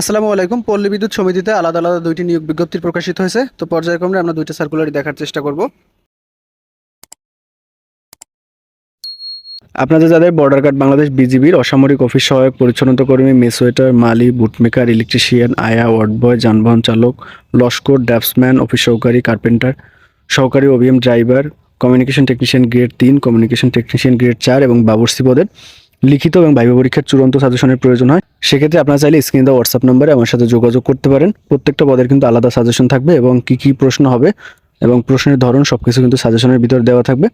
আসসালামু আলাইকুম। পল্লী বিদ্যুৎ সমিতিতে আলাদা আলাদা দুইটি নিয়োগ বিজ্ঞপ্তি প্রকাশিত হয়েছে। তো পর্যায়ক্রমে আমরা দুইটা সার্কুলারই দেখার চেষ্টা করব। আপনাদের যাদের বর্ডার গার্ড বাংলাদেশ বিজিবির অসামরিক অফিস সহায়ক পরিচ্ছন্নতা কর্মী মেসোয়েটার মালি বুটমেকার ইলেকট্রিশিয়ান আয়া ওয়ার্ড বয় যানবাহন চালক, লস্কর ড্যাপসম্যান অফিস সহকারী কার্পেন্টার সহকারী ওভিএম ড্রাইভার কমিউনিকেশন টেকনিশিয়ান গ্রেড তিন কমিউনিকেশন টেকনিশিয়ান গ্রেড চার এবং বাবুর্সি পদের লিখিত এবং ভাইবা পরীক্ষার চূড়ান্ত সাজেশনের প্রয়োজন হয়, সেক্ষেত্রে আপনারা চাইলে স্ক্রিনে দেওয়া হোয়াটসঅ্যাপ নম্বরে আমার সাথে যোগাযোগ করতে পারেন। প্রত্যেকটা পদের কিন্তু আলাদা সাজেশন থাকবে এবং কি কি প্রশ্ন হবে এবং প্রশ্নের ধরন সব কিছু কিন্তু সাজেশনের ভিতর দেওয়া থাকবে।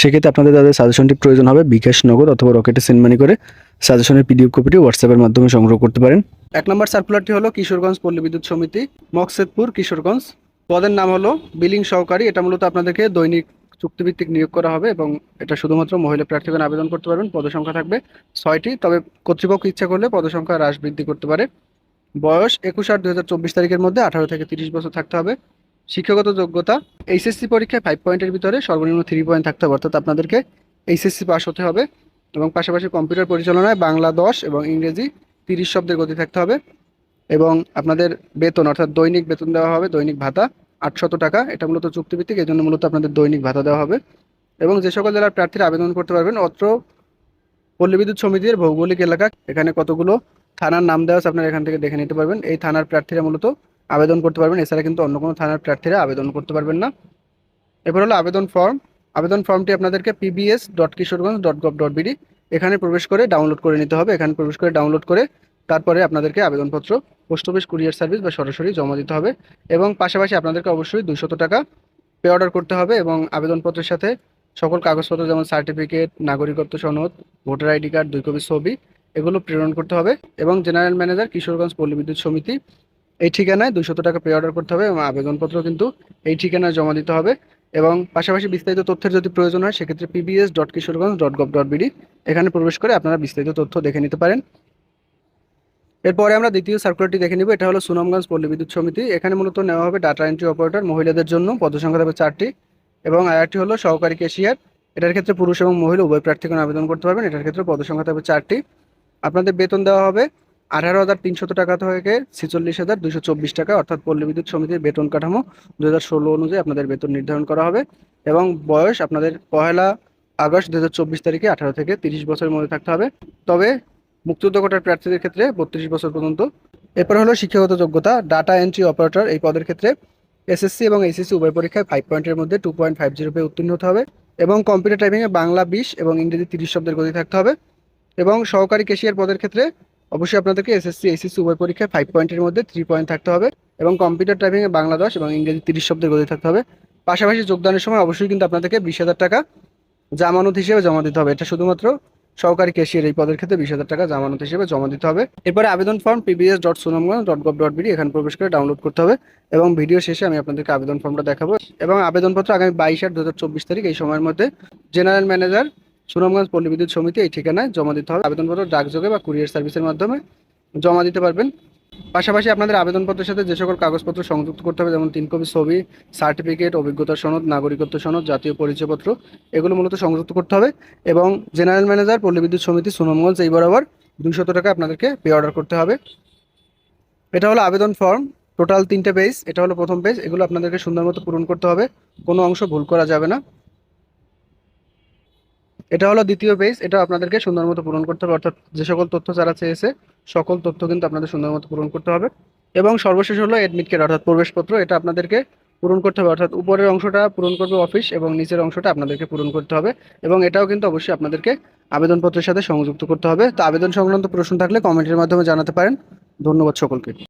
সেক্ষেত্রে আপনাদের তাদের সাজেশনটি প্রয়োজন হবে বিকাশ নগদ অথবা রকেটে সেন্ড মানি করে সাজেশনের পিডিএফ কপিটি হোয়াটসঅ্যাপের মাধ্যমে সংগ্রহ করতে পারেন। এক নম্বর সার্কুলারটি হলো কিশোরগঞ্জ পল্লী বিদ্যুৎ সমিতি, মকসেদপুর, কিশোরগঞ্জ। পদের নাম হলো বিলিং সহকারী। এটা মূলত আপনাদেরকে দৈনিক চুক্তিভিত্তিক নিয়োগ করা হবে এবং এটা শুধুমাত্র মহিলা প্রার্থীগণ আবেদন করতে পারবেন, পদসংখ্যা থাকবে ছয়টি। তবে কর্তৃপক্ষ ইচ্ছা করলে পদসংখ্যা হ্রাস বৃদ্ধি করতে পারে। বয়স একুশ আট দু তারিখের মধ্যে আঠারো থেকে তিরিশ বছর থাকতে হবে। শিক্ষাগত যোগ্যতা, এইচএসসি পরীক্ষায় ফাইভ পয়েন্টের ভিতরে সর্বনিম্ন থ্রি পয়েন্ট থাকতে হবে, অর্থাৎ আপনাদেরকে এইচএসসি পাস হতে হবে এবং পাশাপাশি কম্পিউটার পরিচালনায় বাংলা দশ এবং ইংরেজি তিরিশ শব্দের গতি থাকতে হবে এবং আপনাদের বেতন, অর্থাৎ দৈনিক বেতন দেওয়া হবে, দৈনিক ভাতা। আটশত টাকা। এটা মূলত চুক্তিভিত্তিক এই জন্য মূলত আপনাদের দৈনিক ভাতা দেওয়া হবে। এবং যে সকল জেলার প্রার্থীরা আবেদন করতে পারবেন, অত্র পল্লী বিদ্যুৎ সমিতির ভৌগোলিক এলাকা, এখানে কতগুলো থানার নাম দেওয়া আছে আপনারা এখান থেকে দেখে নিতে পারবেন। এই থানার প্রার্থীরা মূলত আবেদন করতে পারবেন, এছাড়া কিন্তু অন্য কোনো থানার প্রার্থীরা আবেদন করতে পারবেন না। এরপর হলো আবেদন ফর্ম। আবেদন ফর্মটি আপনাদেরকে PBS dot Kishoreganj dot gov dot BD এখানে প্রবেশ করে ডাউনলোড করে নিতে হবে। এখানে প্রবেশ করে ডাউনলোড করে তারপরে আপনাদেরকে আবেদনপত্র পোস্ট অফিস কুরিয়ার সার্ভিস বা সরাসরি জমা দিতে হবে এবং পাশাপাশি আপনাদেরকে অবশ্যই দুশত টাকা পে অর্ডার করতে হবে এবং আবেদনপত্রের সাথে সকল কাগজপত্র যেমন সার্টিফিকেট নাগরিকত্ব সনদ ভোটার আইডি কার্ড দুই কপি ছবি, এগুলো প্রেরণ করতে হবে এবং জেনারেল ম্যানেজার কিশোরগঞ্জ পল্লী বিদ্যুৎ সমিতি এই ঠিকানায় দুশত টাকা পে অর্ডার করতে হবে এবং আবেদনপত্র কিন্তু এই ঠিকানায় জমা দিতে হবে এবং পাশাপাশি বিস্তারিত তথ্যের যদি প্রয়োজন হয়, সেক্ষেত্রে PBS dot Kishoreganj dot gov dot BD এখানে প্রবেশ করে আপনারা বিস্তারিত তথ্য দেখে নিতে পারেন। এরপরে আমরা দ্বিতীয় সার্কুলারটি দেখে নিব। এটা হলো সুনামগঞ্জ পল্লী বিদ্যুৎ সমিতি। এখানে মূলত নেওয়া হবে ডাটা এন্ট্রি অপারেটর মহিলাদের জন্য। পদসংখ্যা থাকবে চারটি। এবং আরেকটি হলো সহকারী কেশিয়ার এটার ক্ষেত্রে পুরুষ এবং মহিলা, উভয় প্রার্থীগণ আবেদন করতে পারবেন। এটার ক্ষেত্রে পদসংখ্যা থাকবে চারটি। আপনাদের বেতন দেওয়া হবে আঠারো হাজার তিনশত টাকা থেকে ছেচল্লিশ হাজার দুশো চব্বিশ টাকা। অর্থাৎ পল্লী বিদ্যুৎ সমিতির বেতন কাঠামো দু হাজার ষোলো অনুযায়ী আপনাদের বেতন নির্ধারণ করা হবে। এবং বয়স আপনাদের পহেলা আগস্ট দু হাজার চব্বিশ তারিখে আঠারো থেকে তিরিশ বছরের মধ্যে থাকতে হবে। তবে মুক্তিযুদ্ধ কোটার প্রার্থীদের ক্ষেত্রে বত্রিশ বছর পর্যন্ত। এরপর হলো শিক্ষাগত যোগ্যতা ডাটা এন্ট্রি অপারেটর এই পদের ক্ষেত্রে এসএসসি এবং এইচএসসি উভয় পরীক্ষায় ফাইভ পয়েন্টের মধ্যে টু পয়েন্ট ফাইভ জিরো পেয়ে উত্তীর্ণ হতে হবে এবং কম্পিউটার টাইপিংয়ে বাংলা বিশ এবং ইংরেজি তিরিশ শব্দের গতি থাকতে হবে এবং সহকারী কেশিয়ার পদের ক্ষেত্রে অবশ্যই আপনাদেরকে এসএসসি এইচএসসি উভয় পরীক্ষায় ফাইভ পয়েন্টের মধ্যে থ্রি পয়েন্ট থাকতে হবে এবং কম্পিউটার টাইপিংয়ে বাংলা দশ এবং ইংরেজি তিরিশ শব্দের গতি থাকতে হবে। পাশাপাশি যোগদানের সময় অবশ্যই কিন্তু আপনাদেরকে বিশ হাজার টাকা জামানত হিসেবে জমা দিতে হবে। এটা শুধুমাত্র সহকারী ক্যাশিয়ার এই পদের ক্ষেত্রে বিশ হাজার টাকা জামানত হিসেবে জমা দিতে হবে। এরপরে আবেদন form PBS dot Sunamganj dot gov dot BD এখানে প্রবেশ করে ডাউনলোড করতে হবে এবং ভিডিও শেষে আমি আপনাদেরকে আবেদন ফর্মটা দেখাবো। এবং আবেদনপত্র আগামী বাইশ আট দু তারিখ এই সময়ের মধ্যে জেনারেল ম্যানেজার সুনামগঞ্জ পল্লী বিদ্যুৎ সমিতি এই ঠিকানায় জমা দিতে হবে। আবেদনপত্র ডাকযোগে বা কুরিয়ার সার্ভিসের মাধ্যমে জমা দিতে পারবেন। পাশাপাশি আপনাদের আবেদনপত্রের সাথে যে সকল কাগজপত্র সংযুক্ত করতে হবে, যেমন তিন কপি ছবি, সার্টিফিকেট অভিজ্ঞতার সনদ, নাগরিকত্ব সনদ, জাতীয় পরিচয়পত্র, এগুলো মূলত সংযুক্ত করতে হবে এবং জেনারেল ম্যানেজার, পল্লী বিদ্যুৎ সমিতি সুনামগঞ্জ এই বরাবর দুইশত টাকা আপনাদেরকে পে অর্ডার করতে হবে। এটা হলো আবেদন ফর্ম টোটাল তিনটে পেজ এটা হলো প্রথম পেজ এগুলো আপনাদেরকে সুন্দর মতো পূরণ করতে হবে, কোনো অংশ ভুল করা যাবে না। এটা হলো দ্বিতীয় পেজ এটা আপনাদেরকে সুন্দর মতো পূরণ করতে হবে। অর্থাৎ যে সকল তথ্য যারা চেয়েছে, সকল তথ্য কিন্তু আপনাদের সুন্দর মতো পূরণ করতে হবে। এবং সর্বশেষ হলো এডমিট কার্ড অর্থাৎ প্রবেশপত্র, এটা আপনাদেরকে পূরণ করতে হবে। অর্থাৎ উপরের অংশটা পূরণ করবে অফিস এবং নিচের অংশটা আপনাদেরকে পূরণ করতে হবে। এবং এটাও কিন্তু অবশ্যই আপনাদেরকে আবেদনপত্রের সাথে সংযুক্ত করতে হবে। তো আবেদন সংক্রান্ত প্রশ্ন থাকলে কমেন্টের মাধ্যমে জানাতে পারেন। ধন্যবাদ সকলকে।